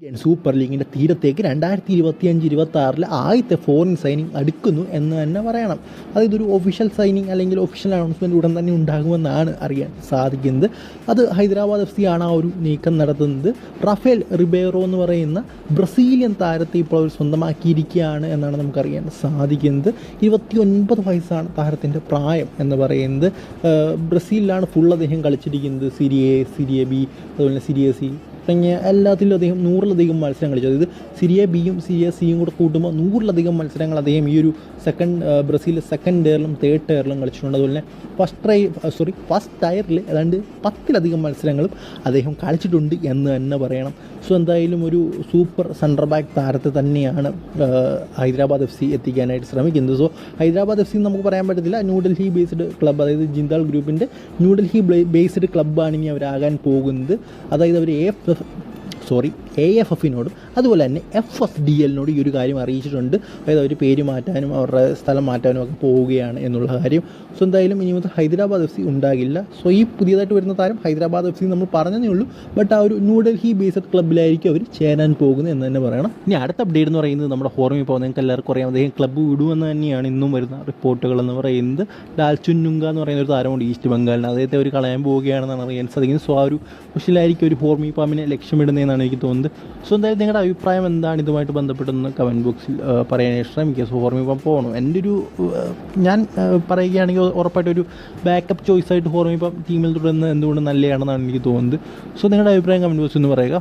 Super ലീഗിന്റെ തീരത്തേക്ക് രണ്ടായിരത്തി ഇരുപത്തി അഞ്ച് ഇരുപത്തി ആറിൽ ആദ്യത്തെ ഫോറിൻ സൈനിങ് അടുക്കുന്നു എന്ന് തന്നെ പറയണം. അത് ഇതൊരു ഒഫീഷ്യൽ സൈനിങ് അല്ലെങ്കിൽ ഒഫീഷ്യൽ അനൗൺസ്മെന്റ് ഉടൻ തന്നെ ഉണ്ടാകുമെന്നാണ് അറിയാൻ സാധിക്കുന്നത്. അത് ഹൈദരാബാദ് എഫ് സി ആണ് ആ ഒരു നീക്കം നടത്തുന്നത്. റഫേൽ റിബേറോ എന്ന് പറയുന്ന ബ്രസീലിയൻ താരത്തെ ഇപ്പോൾ അവർ സ്വന്തമാക്കിയിരിക്കുകയാണ് എന്നാണ് നമുക്കറിയാൻ സാധിക്കുന്നത്. ഇരുപത്തി ഒൻപത് വയസ്സാണ് താരത്തിന്റെ പ്രായം എന്ന് പറയുന്നത്. ബ്രസീലിലാണ് ഫുൾ അദ്ദേഹം കളിച്ചിരിക്കുന്നത്. സിരിയെ സിരിയ ബി അതുപോലെ സിരിയ സി തുടങ്ങിയ അദ്ദേഹം നൂറിലധികം മത്സരം കളിച്ചു അതായത് സിരിയ ബിയും സിരിയ സിയും കൂടെ കൂട്ടുമ്പോൾ നൂറിലധികം മത്സരങ്ങൾ അദ്ദേഹം ഈ ഒരു സെക്കൻഡ് ബ്രസീൽ സെക്കൻഡ് ടയറിലും തേർഡ് ടയറിലും കളിച്ചിട്ടുണ്ട്. അതുപോലെ തന്നെ ഫസ്റ്റ് ട്രൈ സോറി ഫസ്റ്റ് ടയറിൽ ഏതാണ്ട് പത്തിലധികം മത്സരങ്ങളും അദ്ദേഹം കളിച്ചിട്ടുണ്ട് എന്ന് തന്നെ പറയണം. സോ എന്തായാലും ഒരു സൂപ്പർ സെന്റർ ബാക്ക് താരത്തെ തന്നെയാണ് ഹൈദരാബാദ് എഫ് സി എത്തിക്കാനായിട്ട് ശ്രമിക്കുന്നത്. സോ ഹൈദരാബാദ് എഫ് സി നമുക്ക് പറയാൻ പറ്റത്തില്ല. ന്യൂഡൽഹി ബേസ്ഡ് ക്ലബ്ബ് അതായത് ജിന്താൽ ഗ്രൂപ്പിന്റെ ന്യൂഡൽഹി ബേസ്ഡ് ക്ലബ്ബാണ് ഇനി അവരാകാൻ പോകുന്നത്. അതായത് അവർ എഫ് സോറി. എ എഫ് എഫിനോടും അതുപോലെ തന്നെ എഫ് എസ് ഡി എല്ലിനോട് ഈ ഒരു കാര്യം അറിയിച്ചിട്ടുണ്ട്. അതായത് അവർ പേര് മാറ്റാനും അവരുടെ സ്ഥലം മാറ്റാനും ഒക്കെ പോവുകയാണ് എന്നുള്ള കാര്യം. സോ എന്തായാലും ഇനി മുതൽ ഹൈദരാബാദ് എഫ് സി ഉണ്ടാകില്ല. സോ ഈ പുതിയതായിട്ട് വരുന്ന താരം ഹൈദരാബാദ് എഫ് സി നമ്മൾ പറഞ്ഞതേ ഉള്ളൂ. ബട്ട് ആ ഒരു ന്യൂഡൽഹി ബേസ്ഡ് ക്ലബ്ബിലായിരിക്കും അവർ ചേരാൻ പോകുന്നത് എന്ന് തന്നെ പറയണം. ഇനി അടുത്ത അപ്ഡേറ്റ് എന്ന് പറയുന്നത് നമ്മുടെ ഹോർമി പോകുന്ന നിങ്ങൾക്ക് എല്ലാവർക്കും അറിയാം. അദ്ദേഹം ക്ലബ്ബ് വിടുമെന്ന് തന്നെയാണ് ഇന്നും വരുന്ന റിപ്പോർട്ടുകൾ എന്ന് പറയുന്നത്. ലാൽചുന്നുങ്ക എന്ന് പറയുന്ന ഒരു താരമുണ്ട് ഈസ്റ്റ് ബംഗാളിന് അദ്ദേഹത്തെ അവർ കളയാൻ പോവുകയാണെന്നാണ് അറിയാൻ സാധിക്കുന്നത്. സോ ആ ഒരു കുശലായിരിക്കും ഒരു ഹോർമി പാമ്പിനെ ലക്ഷ്യമിടുന്നതെന്നാണ് എനിക്ക് തോന്നുന്നത്. സോ എന്തായാലും നിങ്ങളുടെ അഭിപ്രായം എന്താണ്? ഇതുമായിട്ട് ബന്ധപ്പെട്ടെന്ന് കമന്റ് ബോക്സിൽ പറയാൻ ശ്രമിക്കുക സോ ഹോർമി പാമ്പ് പോകണം എന്റെ ഒരു ഞാൻ പറയുകയാണെങ്കിൽ ഉറപ്പായിട്ട് ഒരു ബാക്കപ്പ് ചോയ്സായിട്ട് ഹോർമി പാമ്പ് ടീമിൽ തുടരുന്നത് എന്തുകൊണ്ട് നല്ലതാണെന്നാണ് എനിക്ക് തോന്നുന്നത്. സോ നിങ്ങളുടെ അഭിപ്രായം കമന്റ് ബോക്സിൽ നിന്ന് പറയുക.